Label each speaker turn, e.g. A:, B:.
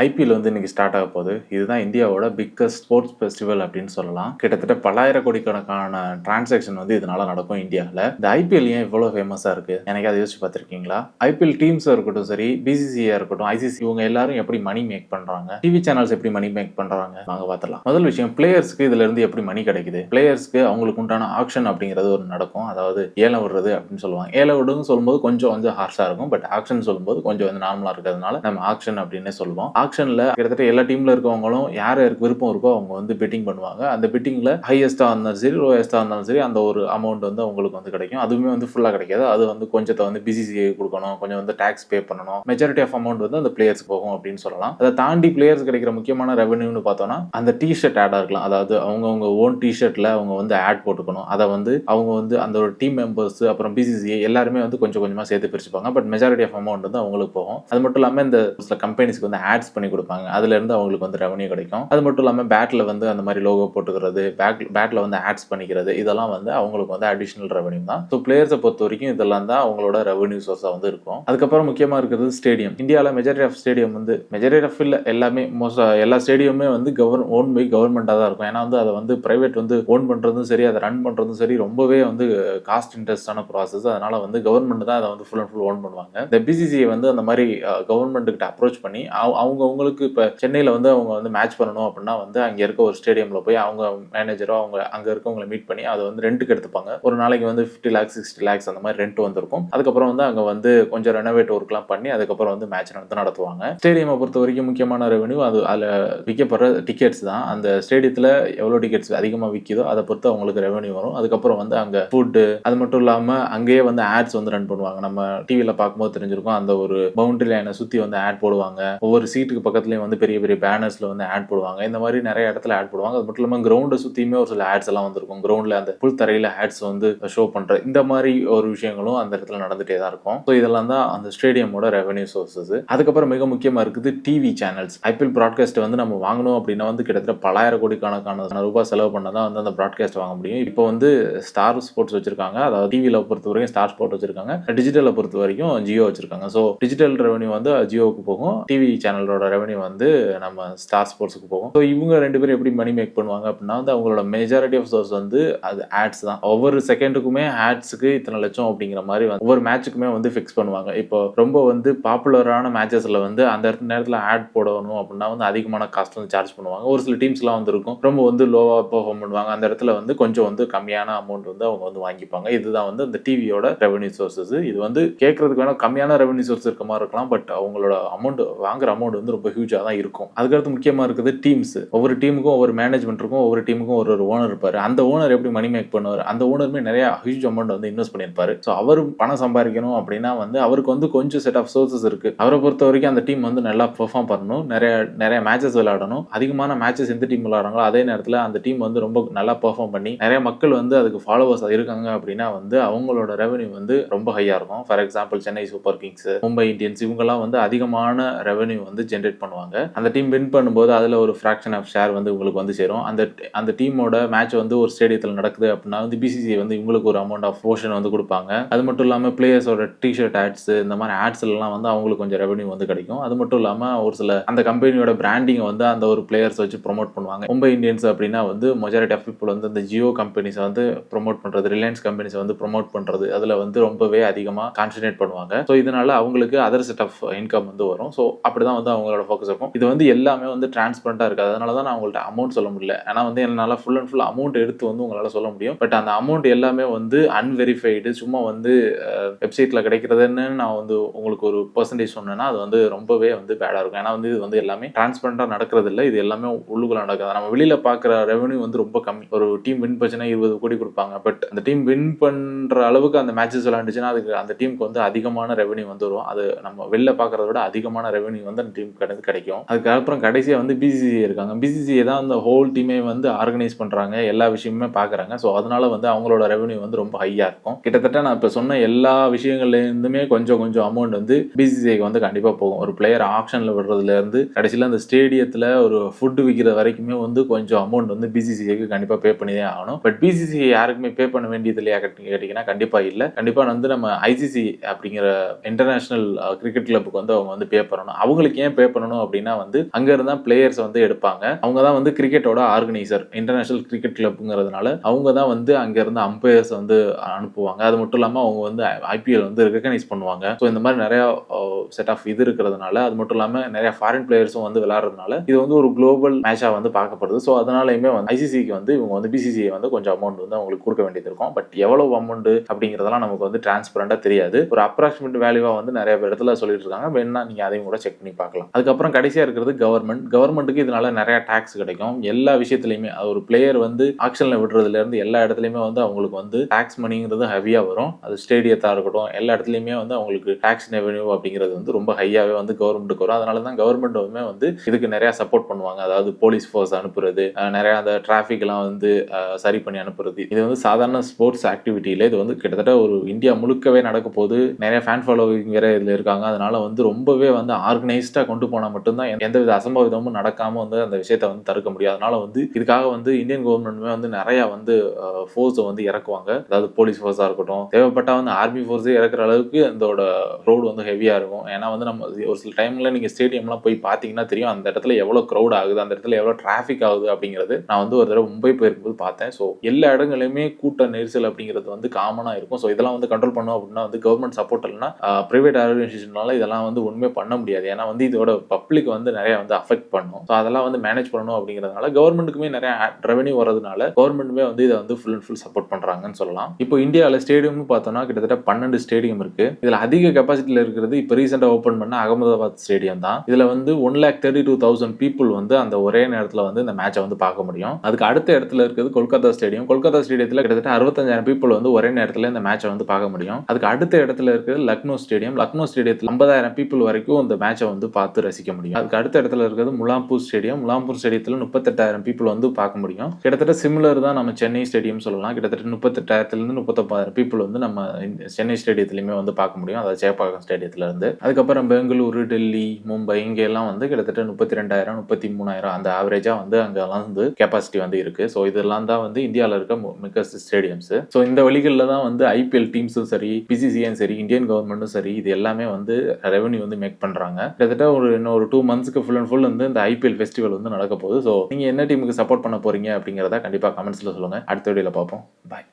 A: IPL வந்து இன்னைக்கு start ஆக போகுது. இதுதான் இந்தியாவோட பிக்கஸ்ட் ஸ்போர்ட்ஸ் ஃபெஸ்டிவல் அப்படின்னு சொல்லலாம். கிட்டத்தட்ட பல்லாயிரம் கோடிக்கணக்கான டிரான்சாக்ஷன் வந்து இதனால நடக்கும் இந்தியாவில் இந்த ஐபிஎல் ஏன் இவ்வளோ ஃபேமஸாக இருக்கு? எனக்கு அதை யோசிச்சு பார்த்துருக்கீங்களா? ஐபிஎல் டீம்ஸாக இருக்கட்டும் சரி பிசிசியா இருக்கட்டும் ஐசிசி இவங்க எல்லாரும் எப்படி மணி மேக் பண்றாங்க? டிவி சேனல்ஸ் எப்படி மணி மேக் பண்றாங்க? வாங்க பார்த்துலாம் முதல் விஷயம் பிளேயர்ஸ்க்கு இதுல இருந்து எப்படி மணி கிடைக்குது? பிளேயர்ஸ்க்கு அவங்களுக்கு உண்டான ஆக்ஷன் அப்படிங்கிறது ஒரு நடக்கும். அதாவது ஏலம் விடுறது அப்படின்னு சொல்லுவாங்க. ஏலம் விடுன்னு சொல்லும்போது கொஞ்சம் வந்து ஹார்ஷா இருக்கும். பட் ஆக்ஷன் சொல்லும்போது கொஞ்சம் வந்து நார்மலா இருக்கிறதுனால நம்ம ஆக்ஷன் அப்படின்னே சொல்லுவோம். ஆக்ஷனில் கிட்டத்தட்ட எல்லா டீமில் இருக்கவங்களும் யார் யாருக்கு விருப்பம் இருக்கோ அவங்க வந்து பெட்டிங் பண்ணுவாங்க. அந்த பெட்டிங்கில் ஹையஸ்ட்டாக இருந்தாலும் சரி லோயஸ்ட்டாக இருந்தாலும் சரி அந்த ஒரு அமௌண்ட் வந்து அவங்களுக்கு வந்து கிடைக்கும். அதுவுமே வந்து ஃபுல்லாக கிடைக்காது. அது வந்து கொஞ்சத்தை வந்து பிசிசிஐ கொடுக்கணும். கொஞ்சம் வந்து டேக்ஸ் பே பண்ணணும். மெஜாரிட்டி ஆஃப் அமௌண்ட் வந்து அந்த பிளேயர்ஸ் போகும் அப்படின்னு சொல்லலாம். அதை தாண்டி பிளேயர்ஸ் கிடைக்கிற முக்கியமான ரெவன்யூன்னு பார்த்தோம்னா அந்த டிஷர்ட் ஆடாக இருக்கலாம். அதாவது அவங்கவுங்க ஓன் டி ஷர்ட்டில் அவங்க வந்து ஆட் போட்டுக்கணும். அதை வந்து அவங்க வந்து அந்த ஒரு டீம் மெம்பர்ஸ் அப்புறம் பிசிசிஐ எல்லாருமே வந்து கொஞ்சம் கொஞ்சமாக சேர்த்து பிரிச்சுப்பாங்க. பட் மெஜாரிட்டி ஆஃப் அமௌண்ட் வந்து அவங்களுக்கு போகும். அது மட்டும் இல்லாமல் இந்த சில கம்பெனிஸ்க்கு வந்து ஆட்ஸ் பண்ணி கொடுப்பாங்க. அதுலேருந்து அவங்களுக்கு வந்து ரெவன்யூ கிடைக்கும். அது மட்டும் இல்லாமல் பேட்டில் வந்து அந்த மாதிரி லோகோ போட்டுக்கிறது பேக் பேட்டில் வந்து ஆட்ஸ் பண்ணிக்கிறது இதெல்லாம் வந்து அவங்களுக்கு வந்து அடிஷ்னல் ரெவன்யூ தான். ஸோ பிளேயர்ஸை பொறுத்த வரைக்கும் இதெல்லாம் தான் அவங்களோட ரெவன்யூ சோர்ஸாக வந்து இருக்கும். அதுக்கப்புறம் முக்கியமாக இருக்கிறது ஸ்டேடியம் இந்தியாவில் மெஜாரிட்டி ஆஃப் ஸ்டேடியம் வந்து மெஜாரிட்டி ஆஃப் இல்லை எல்லாமே மோஸ்ட் எல்லா ஸ்டேடியமே வந்து கவர் ஓன் பை கவர்மெண்ட்டாக தான் இருக்கும். ஏன்னா வந்து அதை வந்து பிரைவேட் வந்து ஓன் பண்ணுறதும் சரி அதை ரன் பண்ணுறதும் சரி ரொம்பவே வந்து காஸ்ட் இன்ட்ரெஸ்டான ப்ராசஸ் அதனால வந்து கவர்மெண்ட் தான் அதை வந்து ஃபுல் அண்ட் ஃபுல் ஓன் பண்ணுவாங்க. இந்த பிசிசிஐ வந்து அந்த மாதிரி கவர்மெண்ட்டுக்கிட்ட அப்ரோச் பண்ணி அவங்க உங்களுக்கு இப்போ சென்னையில் வந்து அவங்க வந்து மேட்ச் பண்ணணும் அப்படின்னா வந்து அங்கே இருக்க ஒரு ஸ்டேடியமில் போய் அவங்க மேனேஜரோ அவங்க அங்கே இருக்கவங்களை மீட் பண்ணி அதை வந்து ரெண்ட்டுக்கு எடுத்துப்பாங்க. ஒரு நாளைக்கு வந்து ஃபிஃப்டி லேக்ஸ் சிக்ஸ்டி லேக்ஸ் அந்த மாதிரி ரெண்ட் வந்திருக்கும். அதுக்கப்புறம் வந்து அங்கே வந்து கொஞ்சம் ரெனோவேட் ஒர்க்லாம் பண்ணி அதுக்கப்புறம் வந்து மேட்ச் நடத்த நடத்துவாங்க. ஸ்டேடியமை பொறுத்த வரைக்கும் முக்கியமான ரெவன்யூ அது அதில் விற்கப்படுற டிக்கெட்ஸ் தான். அந்த ஸ்டேடியத்தில் எவ்வளோ டிக்கெட்ஸ் அதிகமாக விற்கிதோ அதை பொறுத்து அவங்களுக்கு ரெவன்யூ வரும். அதுக்கப்புறம் வந்து அங்கே ஃபுட்டு அது மட்டும் இல்லாமல் அங்கேயே வந்து ஆட்ஸ் வந்து ரன் பண்ணுவாங்க. நம்ம டிவியில் பார்க்கும்போது தெரிஞ்சிருக்கும். அந்த ஒரு பவுண்டரி லைனை சுற்றி வந்து ஆட் போடுவாங்க. ஒவ்வொரு சீட்டுக்கு பக்கத்துலேயும் வந்து பெரிய பெரிய பேனர்ஸில் வந்து ஆட் போடுவாங்க. இந்த மாதிரி நிறைய இடத்துல ஆட் போடுவாங்க. அது மட்டும் இல்லாமல் கிரவுண்டை சுற்றியுமே ஒரு சில ஆட்ஸ் எல்லாம் வந்திருக்கும். கிரவுண்டில் அந்த புல் தரையில் ஆட்ஸ் வந்து ஷோ பண்ணுற இந்த மாதிரி ஒரு விஷயங்களும் அந்த இடத்துல நடந்துகிட்டே தான் இருக்கும். ஸோ இதெல்லாம் தான் அந்த ஸ்டேடியமோட ரெவன்யூ சோர்ஸஸ் அதுக்கப்புறம் மிக முக்கியமாக இருக்குது டிவி சேனல்ஸ் ஐபிஎல் ப்ராட்காஸ்ட் வந்து நம்ம வாங்கணும் அப்படின்னா வந்து கிட்டத்தட்ட பலாயிரம் கோடிக்கணக்கான ரூபாய் செலவு பண்ணால் தான் வந்து அந்த ப்ராட்காஸ்ட் வாங்க முடியும். இப்போ வந்து ஸ்டார் ஸ்போர்ட்ஸ் வச்சிருக்காங்க. அதாவது டிவியில் பொறுத்த வரைக்கும் ஸ்டார் ஸ்போர்ட் வச்சிருக்காங்க. டிஜிட்டலை பொறுத்த வரைக்கும் ஜியோ வச்சிருக்காங்க. ஸோ டிஜிட்டல் ரெவன்யூ வந்து ஜியோவுக்கு போகும். டிவி சேனலோட ரெவன்யூ வந்து நம்ம ஸ்டார் ஸ்போர்ட்ஸுக்கு போகும். ஸோ இவங்க ரெண்டு பேரும் எப்படி மணி மேக் பண்ணுவாங்க அப்படின்னா வந்து அவங்களோட மெஜாரிட்டி ஆஃப் சோர்ஸ் வந்து அது ஆட்ஸ் தான். ஒவ்வொரு செகண்டுக்குமே ஆட்ஸுக்கு இத்தனை லட்சம் அப்படிங்கிற மாதிரி வந்து ஒவ்வொரு மேட்சுக்குமே வந்து ஃபிக்ஸ் பண்ணுவாங்க. இப்போ ரொம்ப வந்து பாப்புலரான மேட்சஸில் வந்து அந்த இடத்து நேரத்தில் ஆட் போடணும் அப்படின்னா வந்து அதிகமான காஸ்ட் வந்து சார்ஜ் பண்ணுவாங்க. ஒரு சில டீம்ஸ்லாம் வந்து இருக்கும். ரொம்ப வந்து லோவாக பெர்ஃபார்ம் பண்ணுவாங்க. அந்த இடத்துல வந்து கொஞ்சம் வந்து கம்மியான அமௌண்ட் வந்து அவங்க வந்து வாங்கிப்பாங்க. இதுதான் வந்து அந்த டிவியோட ரெவன்யூ சோர்சஸ் இது வந்து கேட்கறதுக்கு வேணா கம்மியான ரெவன்யூ சோர்ஸ் இருக்க மாதிரி இருக்கலாம். பட் அவங்களோட அமௌண்ட் வாங்குற அமௌண்ட் வந்து ரொம்ப ஹியூஜாக தான் இருக்கும். அதுக்கடுத்து முக்கியமாக இருக்குது டீம்ஸ் ஒவ்வொரு டீமுக்கும் ஒவ்வொரு மேனேஜ்மெண்ட் இருக்கும் ஒவ்வொரு டீமுக்கும் ஒரு ஒரு ஓனர் இருப்பார். அந்த ஓனர் எப்படி மணி மேக் பண்ணுவார்? அந்த ஓனருமே நிறைய ஹியூஜ் அமௌண்ட் வந்து இன்வெஸ்ட் பண்ணியிருப்பாரு. ஸோ அவர் பணம் சம்பாதிக்கணும் அப்படின்னா வந்து அவருக்கு வந்து கொஞ்சம் செட் ஆஃப் சோர்சஸ் இருக்கு. அவரை பொறுத்த வரைக்கும் அந்த டீம் வந்து நல்லா பெர்ஃபார்ம் பண்ணணும். நிறைய நிறைய மேட்சஸ் விளையாடணும். அதிகமான மேட்சஸ் எந்த டீம் விளையாடுறாங்களோ அதே நேரத்தில் அந்த டீம் வந்து ரொம்ப நல்லா பெர்ஃபார்ம் பண்ணி நிறைய மக்கள் வந்து அதுக்கு ஃபாலோவர்ஸ் இருக்காங்க அப்படின்னா வந்து அவங்களோட ரெவன்யூ வந்து ரொம்ப ஹையாக இருக்கும். For example Chennai Super Kings Mumbai Indians இவங்கெல்லாம் வந்து அதிகமான ரெவன்யூ வந்து ஜென்ரேட் பண்ணுவாங்க. அந்த டீம் வின் பண்ணும்போது அதில் ஒரு ஃப்ராக்ஷன் ஆஃப் ஷேர் வந்து உங்களுக்கு வந்து சேரும். அந்த அந்த டீமோட மேட்ச் வந்து ஒரு ஸ்டேடியத்தில் நடக்குது அப்படின்னா வந்து பிசிசி வந்து இவங்களுக்கு ஒரு அமௌண்ட் ஆஃப் போர்ஷன் வந்து கொடுப்பாங்க. அது மட்டும் இல்லாமல் பிளேயர்ஸோட டிஷர்ட் ஆட்ஸ் இந்த மாதிரி ஆட்ஸ்லாம் வந்து அவங்களுக்கு கொஞ்சம் ரெவன்யூ வந்து கிடைக்கும். அது மட்டும் இல்லாமல் ஒரு சில அந்த கம்பெனியோட பிராண்டிங் வந்து அந்த ஒரு பிளேயர்ஸ் வச்சு ப்ரோமோட் பண்ணுவாங்க. மும்பை இந்தியன்ஸ் அப்படின்னா வந்து மெஜாரிட்டி ஆஃப் பீப்புள் வந்து அந்த ஜியோ கம்பெனிஸை வந்து ப்ரோமோட் பண்ணுறது ரிலையன்ஸ் கம்பெனிஸை வந்து ப்ரோமோட் பண்ணுறது அதில் வந்து ரொம்பவே அதிகமாக கான்சன்ட்ரேட் பண்ணுவாங்க. ஸோ இதனால அவங்களுக்கு அதர் செட் ஆஃப் இன்கம் வந்து வரும். ஸோ அப்படி தான் வந்து அவங்க அவங்களோட ஃபோக்கஸ் இருக்கும். இது வந்து எல்லாமே வந்து டிரான்ஸ்பரண்டாக இருக்குது. அதனால தான் நான் உங்கள்கிட்ட அமௌண்ட் சொல்ல முடியல. ஏன்னா வந்து என்னால் ஃபுல் அண்ட் ஃபுல் அமௌண்ட் எடுத்து வந்து உங்களால் சொல்ல முடியும். பட் அந்த அமௌண்ட் எல்லாமே வந்து அன்வெரிஃபைடு சும்மா வந்து வெப்சைட்டில் கிடைக்கிறதுன்னு நான் வந்து உங்களுக்கு ஒரு பர்சன்டேஜ் சொன்னேன்னா அது வந்து ரொம்பவே வந்து பேடாக இருக்கும். ஏன்னா வந்து இது வந்து எல்லாமே டிரான்ஸ்பரண்டாக நடக்கிறது இல்லை இது எல்லாமே உள்ளுக்குள்ள நடக்காது. நம்ம வெளியில் பார்க்குற ரெவன்யூ வந்து ரொம்ப கம்மி. ஒரு டீம் வின் பண்ணுச்சுன்னா இருபது கோடி கொடுப்பாங்க. பட் அந்த டீம் வின் பண்ணுற அளவுக்கு அந்த மேட்சஸ் விளாண்டுச்சுன்னா அதுக்கு அந்த டீமுக்கு வந்து அதிகமான ரெவன்யூ வந்துடும் அது நம்ம வெளில பார்க்குறத விட அதிகமான ரெவன்யூ வந்து அந்த டீம் கிடந்து கிடைக்கும். அதுக்கப்புறம் கடைசியாக வந்து பிசிசிஐ இருக்காங்க. பிசிசிஐ தான் அந்த ஹோல் டீமே வந்து ஆர்கனைஸ் பண்ணுறாங்க எல்லா விஷயமுமே பார்க்குறாங்க ஸோ அதனால வந்து அவங்களோட ரெவன்யூ வந்து ரொம்ப ஹையாக இருக்கும். கிட்டத்தட்ட நான் இப்போ சொன்ன எல்லா விஷயங்கள்லேருந்துமே கொஞ்சம் கொஞ்சம் அமௌண்ட் வந்து பிசிசிஐக்கு வந்து கண்டிப்பாக போகும். ஒரு பிளேயர் ஆப்ஷனில் விடுறதுலேருந்து கடைசியில் அந்த ஸ்டேடியத்தில் ஒரு ஃபுட்டு விற்கிற வரைக்குமே வந்து கொஞ்சம் அமௌண்ட் வந்து பிசிசிஐக்கு கண்டிப்பாக பே பண்ணி தான் ஆகணும். பட் பிசிசிஐ யாருக்குமே பே பண்ண வேண்டியது இல்லையா கேட்டிங்கன்னா கண்டிப்பாக இல்லை. கண்டிப்பாக வந்து நம்ம ஐசிசி அப்படிங்கிற இன்டர்நேஷனல் கிரிக்கெட் கிளப்புக்கு வந்து அவங்க வந்து பே பண்ணணும். அவங்களுக்கு ஏன் பே ப்ளே பண்ணணும் அப்படின்னா வந்து அங்க இருந்தா பிளேயர்ஸ் வந்து எடுப்பாங்க. அவங்க தான் வந்து கிரிக்கெட்டோட ஆர்கனைசர் இன்டர்நேஷனல் கிரிக்கெட் கிளப்புங்கிறதுனால அவங்க தான் வந்து அங்க இருந்து அம்பையர்ஸ் வந்து அனுப்புவாங்க. அது மட்டும் இல்லாம அவங்க வந்து ஐபிஎல் வந்து ரெகனைஸ் பண்ணுவாங்க. ஸோ இந்த மாதிரி நிறைய செட் ஆஃப் இது இருக்கிறதுனால அது மட்டும் இல்லாம நிறைய ஃபாரின் பிளேயர்ஸும் வந்து விளையாடுறதுனால இது வந்து ஒரு குளோபல் மேட்சா வந்து பார்க்கப்படுது. ஸோ அதனாலயுமே வந்து ஐசிசிக்கு வந்து இவங்க வந்து பிசிசிஐ வந்து கொஞ்சம் அமௌண்ட் வந்து அவங்களுக்கு கொடுக்க வேண்டியது இருக்கும். பட் எவ்வளவு அமௌண்ட் அப்படிங்கிறதெல்லாம் நமக்கு வந்து டிரான்ஸ்பரண்டா தெரியாது. ஒரு அப்ராக்சிமேட் வேல்யூவா வந்து நிறைய இடத்துல சொல்லிட்டு இருக்காங்க. வேணா நீங்க அதையும் கூட செக் பண்ணி பார்க்கலாம். அதுக்கப்புறம் கடைசியாக இருக்கிறது கவர்மெண்ட் கவர்மெண்ட்டுக்கு இதனால நிறையா டேக்ஸ் கிடைக்கும். எல்லா விஷயத்துலையுமே அது ஒரு பிளேயர் வந்து ஆக்ஷனில் விடுறதுலேருந்து எல்லா இடத்துலையுமே வந்து அவங்களுக்கு வந்து டேக்ஸ் மணிங்கிறது ஹெவியாக வரும். அது ஸ்டேடியத்தாக இருக்கட்டும் எல்லா இடத்துலையுமே வந்து அவங்களுக்கு டேக்ஸ் ரெவென்யூ அப்படிங்கிறது வந்து ரொம்ப ஹையாகவே வந்து கவர்மெண்ட்டுக்கு வரும். அதனால தான் கவர்மெண்ட்டுமே வந்து இதுக்கு நிறையா சப்போர்ட் பண்ணுவாங்க. அதாவது போலீஸ் ஃபோர்ஸ் அனுப்புறது நிறையா அந்த டிராஃபிக்லாம் வந்து சரி பண்ணி அனுப்புறது. இது வந்து சாதாரண ஸ்போர்ட்ஸ் ஆக்டிவிட்டியில் இது வந்து கிட்டத்தட்ட ஒரு இந்தியா முழுக்கவே நடக்க போது நிறைய ஃபேன் ஃபாலோவிங் வேற இதில் இருக்காங்க. அதனால வந்து ரொம்பவே வந்து ஆர்கனைஸ்டாக கொண்டு போனா மட்டும்தான் எந்த- எந்தவித அசம்பாவிதமும் நடக்காமல் வந்து அந்த விஷயத்தை வந்து தடுக்க முடியும். அதனால வந்து இதுக்காக வந்து இந்தியன் கவர்மெண்ட்டுமே வந்து நிறையா வந்து ஃபோர்ஸை வந்து இறக்குவாங்க. அதாவது போலீஸ் ஃபோர்ஸாக இருக்கட்டும் தேவைப்பட்டா வந்து ஆர்மி ஃபோர்ஸே இறக்குற அளவுக்கு அதோட ரோடு வந்து ஹெவியாக இருக்கும். ஏன்னா வந்து நம்ம ஒரு சில டைம்ல நீங்கள் ஸ்டேடியம்லாம் போய் பார்த்தீங்கன்னா தெரியும் அந்த இடத்துல எவ்வளோ க்ரௌட் ஆகுது அந்த இடத்துல எவ்வளோ டிராஃபிக் ஆகுது அப்படிங்கிறது நான் வந்து ஒரு தடவை மும்பை போயிருக்கும்போது பார்த்தேன். ஸோ எல்லா இடங்களையுமே கூட்ட நெரிசல் அப்படிங்கிறது வந்து காமனாக இருக்கும். ஸோ இதெல்லாம் வந்து கண்ட்ரோல் பண்ணும் அப்படின்னா வந்து கவர்மெண்ட் சப்போர்ட் இல்லைன்னா ப்ரைவேட் ஆர்கனைசேஷனால இதெல்லாம் வந்து ஒன்றுமே பண்ண முடியாது. ஏன்னா வந்து இதோட பப்ளிக் வந்து நிறைய வந்து அஃபெக்ட் பண்ணும். ஸோ அதெல்லாம் வந்து மேனேஜ் பண்ணணும் அப்படிங்கிறதுனால கவர்மெண்ட்டுக்குமே நிறைய ரெவன்யூ வரதுனால கவர்மெண்ட்டுமே வந்து இதை வந்து ஃபுல் அண்ட் ஃபுல் சப்போர்ட் பண்ணுறாங்கன்னு சொல்லலாம். இப்போ இந்தியாவில் ஸ்டேடியம்னு பார்த்தோம்னா கிட்டத்தட்ட பன்னெண்டு ஸ்டேடியம் இருக்கு. இதில் அதிக கெப்பாசிட்டியில் இருக்கிறது இப்போ ரீசெண்டாக ஓப்பன் பண்ண அகமதாபாத் ஸ்டேடியம் தான். இதில் வந்து one lakh thirty two thousand people வந்து அந்த ஒரே நேரத்தில் வந்து இந்த மேட்சை வந்து பார்க்க முடியும். அதுக்கு அடுத்த இடத்துல இருக்கிறது கொல்கத்தா ஸ்டேடியம் கொல்கத்தா ஸ்டேடியத்தில் கிட்டத்தட்ட அறுபத்தஞ்சாயிரம் பீப்புள் வந்து ஒரே நேரத்தில் இந்த மேட்சை வந்து பார்க்க முடியும். அதுக்கு அடுத்த இடத்துல இருக்கிறது லக்னோ ஸ்டேடியம் லக்னோ ஸ்டேடியத்தில் ஐம்பதாயிரம் பீப்புள் வரைக்கும் இந்த மேட்சை வந்து பார்த்து ரசிக்க முடியும். அதுக்கு அடுத்த இடத்துல இருக்கிறது முலாம்பூர் ஸ்டேடியம். முலாம்பூர் ஸ்டேடியத்தில் முப்பத்தெட்டாயிரம் பீப்புள் வந்து பார்க்க முடியும். கிட்டத்தட்ட சிமிலர் தான் நம்ம சென்னை ஸ்டேடியம் சொல்லலாம். கிட்டத்தட்ட முப்பத்தெட்டாயிரத்துலேருந்து முப்பத்தொம்பதாயிரம் பீப்புள் வந்து நம்ம சென்னை ஸ்டேடியத்துலையுமே வந்து பார்க்க முடியும். அதாவது சேப்பாக்கம் ஸ்டேடியத்துல இருந்து அதுக்கப்புறம் பெங்களூரு டெல்லி மும்பை இங்கெல்லாம் வந்து கிட்டத்தட்ட முப்பத்தி ரெண்டாயிரம் முப்பத்தி மூணாயிரம் அந்த ஆவரேஜாக வந்து அங்கெல்லாம் வந்து கெப்பாசிட்டி வந்து இருக்குது ஸோ இதெல்லாம் தான் வந்து இந்தியாவில் இருக்க மு- மிக்க ஸ்டேடியம்ஸ் ஸோ இந்த வழிகளில் தான் வந்து ஐபிஎல் டீம்ஸும் சரி பிசிசியும் சரி இந்தியன் கவர்மெண்ட்டும் சரி இது எல்லாமே வந்து ரெவன்யூ வந்து மேக் பண்ணுறாங்க கிட்டத்தட்ட ஒரு இன்னொரு இன்னொரு டூ மந்த்ஸ்க்கு ஃபுல் அண்ட் ஃபுல் வந்து இந்த ஐபிஎல் ஃபெஸ்டிவல் வந்து நடக்க போகுது. ஸோ நீங்க என்ன டீமுக்கு சப்போர்ட் பண்ண போறீங்க அப்படிங்கிறத கண்டிப்பா கமெண்ட்ஸ்ல சொல்லுங்க. அடுத்த வீடியோவில் பார்ப்போம். பாய்